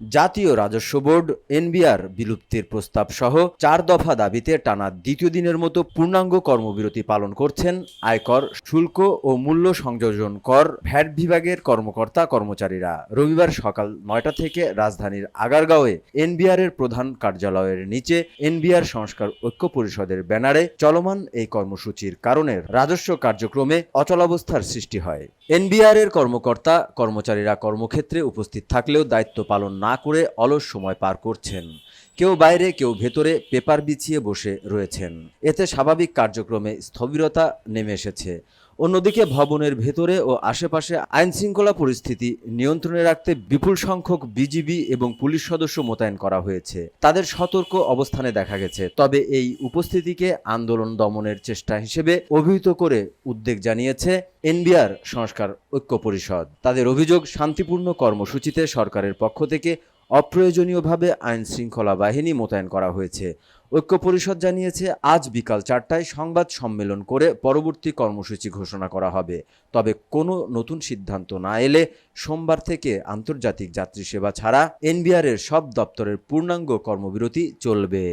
জাতীয় রাজস্ব board, NBR বিলুপ্তির প্রস্তাব সহ চার দফা দাবিতে টানা দ্বিতীয় দিনের মতো পূর্ণাঙ্গ কর্মবিরতি পালন করছেন আয়কর, শুল্ক ও মূল্য সংযোজন কর ভ্যাট বিভাগের কর্মকর্তা কর্মচারীরা। রবিবার সকাল নয়টা থেকে রাজধানীর আগারগাঁওয়ে এনবিআর এর প্রধান কার্যালয়ের নিচে এনবিআর সংস্কার ঐক্য পরিষদের ব্যানারে চলমান এই কর্মসূচির কারণে রাজস্ব কার্যক্রমে অচলাবস্থার সৃষ্টি হয়। এনবিআর এর কর্মকর্তা কর্মচারীরা কর্মক্ষেত্রে উপস্থিত থাকলেও দায়িত্ব পালন না করে অলস সময় পার করছেন। কেউ বাইরে, কেউ ভেতরে পেপার বিছিয়ে বসে রয়েছেন। এতে স্বাভাবিক কার্যক্রমে স্থবিরতা নেমে এসেছে। অন্যদিকে ভবনের ভেতরে ও আশেপাশে আইন শৃঙ্খলা পরিস্থিতি নিয়ন্ত্রণে রাখতে বিপুল সংখ্যক বিজিবি এবং পুলিশ সদস্য মোতায়েন করা হয়েছে। তাদের সতর্ক অবস্থানে দেখা গেছে। তবে এই উপস্থিতিকে আন্দোলন দমনের চেষ্টা হিসেবে অভিহিত করে উদ্বেগ জানিয়েছে এনবিআর সংস্কার ঐক্য পরিষদ। তাদের অভিযোগ, শান্তিপূর্ণ কর্মসূচিতে সরকারের পক্ষ থেকে অপ্রয়োজনীয়ভাবে আইন শৃঙ্খলা বাহিনী মোতায়েন করা হয়েছে। ঐক্য পরিষদ জানিয়েছে, আজ বিকাল চারটায় সংবাদ সম্মেলন করে পরবর্তী কর্মসূচি ঘোষণা করা হবে। তবে কোনো নতুন সিদ্ধান্ত না এলে সোমবার থেকে আন্তর্জাতিক যাত্রী সেবা ছাড়া এনবিআরের সব দপ্তরের পূর্ণাঙ্গ কর্মবিরতি চলবে।